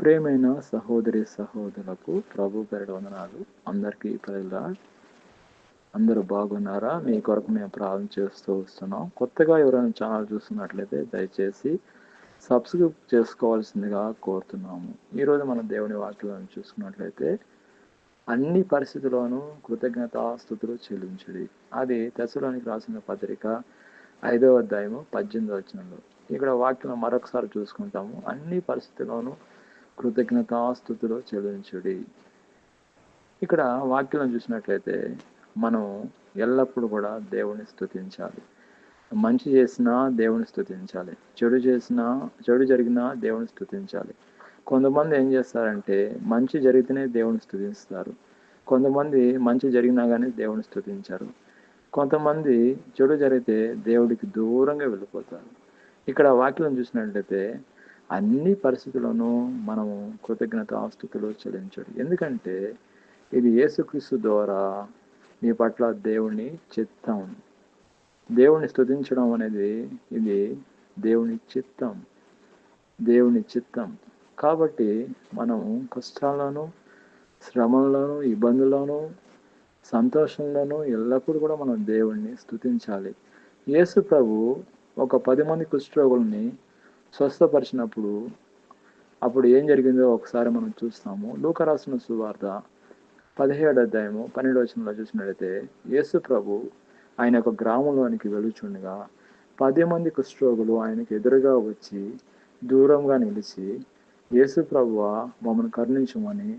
ప్రేమైన సహోదరి సహోదరులకు ప్రభు పేరు వందనాలు. అందరికీ ప్రజల అందరూ బాగున్నారా? మీ కొరకు మేము ప్రార్థన చేస్తూ వస్తున్నాం. కొత్తగా ఎవరైనా ఛానల్ చూస్తున్నట్లయితే దయచేసి సబ్స్క్రైబ్ చేసుకోవాల్సిందిగా కోరుతున్నాము. ఈరోజు మన దేవుని వాక్యాలను చూసుకున్నట్లయితే అన్ని పరిస్థితుల్లోనూ కృతజ్ఞత స్థుతులు చెల్లించుడి. అది తెసలోనికి రాసిన పత్రిక ఐదవ అధ్యాయము పద్దెనిమిది వచనంలో. ఇక్కడ వాక్యం మరొకసారి చూసుకుంటాము. అన్ని పరిస్థితుల్లోనూ కృతజ్ఞతాస్థుతులు చెల్లించుడి. ఇక్కడ వాక్యం చూసినట్లయితే మనం ఎల్లప్పుడూ కూడా దేవుని స్థుతించాలి మంచి చేసినా దేవుని స్థుతించాలి చెడు చేసినా చెడు జరిగినా దేవుని స్థుతించాలి కొంతమంది ఏం చేస్తారంటే మంచి జరిగితేనే దేవుని స్థుతిస్తారు కొంతమంది మంచి జరిగినా కానీ దేవుని స్థుతించారు కొంతమంది చెడు జరిగితే దేవుడికి దూరంగా వెళ్ళిపోతారు. ఇక్కడ వాక్యం చూసినట్లయితే అన్ని పరిస్థితులను మనము కృతజ్ఞత ఆస్తుతులు చెల్లించడు. ఎందుకంటే ఇది యేసుక్రీస్తు ద్వారా నీ పట్ల దేవుణ్ణి చిత్తం. దేవుణ్ణి స్థుతించడం అనేది ఇది దేవుని చిత్తం. దేవుని చిత్తం. కాబట్టి మనము కష్టాల్లోనూ శ్రమంలోనూ ఇబ్బందుల్లోనూ సంతోషంలోనూ ఎల్లప్పుడూ కూడా మనం దేవుణ్ణి స్థుతించాలి యేసు ప్రభు ఒక పది మంది కుష్ఠరోగుల్ని స్వస్థపరిచినప్పుడు అప్పుడు ఏం జరిగిందో ఒకసారి మనం చూస్తాము. లూకరాసిన సువార్త పదిహేడు అధ్యాయము పన్నెండు వచనంలో చూసినట్లయితే యేసు ప్రభు ఆయన ఒక గ్రామంలోనికి వెలుచుండగా పది మంది కుష్ఠరోగులు ఆయనకు ఎదురుగా వచ్చి దూరంగా నిలిచి యేసు ప్రభువ మమ్మల్ని కరుణించమని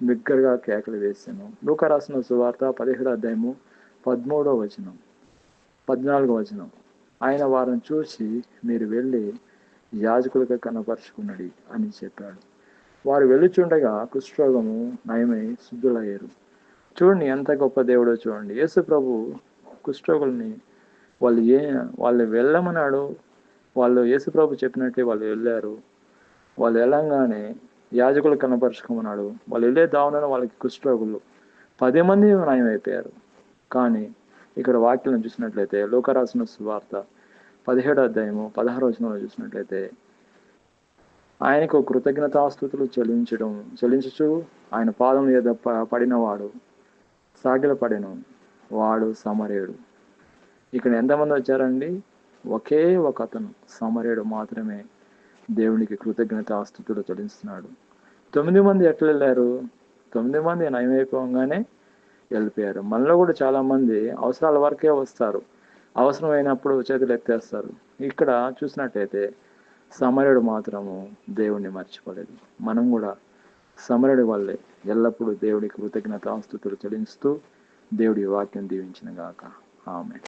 బిగ్గరగా కేకలు వేసాను. లూక రాసిన సువార్త పదిహేడు అధ్యాయము పదమూడవ వచనం పద్నాలుగో వచనం. ఆయన వారిని చూసి మీరు వెళ్ళి యాజకులుగా కనపరుచుకున్నది అని చెప్పాడు. వారు వెళ్ళుచుండగా కుష్ఠరోగము నయమై శుద్ధులయ్యారు. చూడండి ఎంత గొప్ప దేవుడో చూడండి. యేసు ప్రభు కుష్ఠరోగుల్ని వాళ్ళు ఏ వాళ్ళు వెళ్ళమన్నాడు వాళ్ళు యేసు ప్రభు చెప్పినట్టే వాళ్ళు వెళ్ళారు. వాళ్ళు వెళ్ళంగానే యాజకులు కనపరుచుకోమన్నాడు. వాళ్ళు వెళ్ళే దావనలో వాళ్ళకి కుష్ఠరోగులు పది మంది నయమైపోయారు. కానీ ఇక్కడ వాక్యం చూసినట్లయితే లోకరాసిన సువార్త పదిహేడు అధ్యాయము పదహారు వచనంలో చూసినట్లయితే ఆయనకు కృతజ్ఞతాస్థుతులు చెల్లించడం చెల్లించచ్చు ఆయన పాదం ఏదో పడినవాడు సాగిల పడిన వాడు సమరేయుడు. ఇక్కడ ఎంతమంది వచ్చారండి? ఒకే ఒక అతను సమరేయుడు మాత్రమే దేవునికి కృతజ్ఞతాస్థుతులు చెల్లిస్తున్నాడు. తొమ్మిది మంది ఎట్లా వెళ్ళారు? తొమ్మిది మంది నయమైపోగానే వెళ్ళిపోయారు. మనలో కూడా చాలామంది అవసరాల వరకే వస్తారు. అవసరమైనప్పుడు చేతులు ఎత్తేస్తారు. ఇక్కడ చూసినట్టయితే సమరుడు మాత్రము దేవుణ్ణి మర్చిపోలేదు. మనం కూడా సమరుడి వల్లే ఎల్లప్పుడూ దేవుడికి కృతజ్ఞత ఆస్తుతులు చెల్లిస్తూ దేవుడి వాక్యం దీవించిన గాక. ఆమె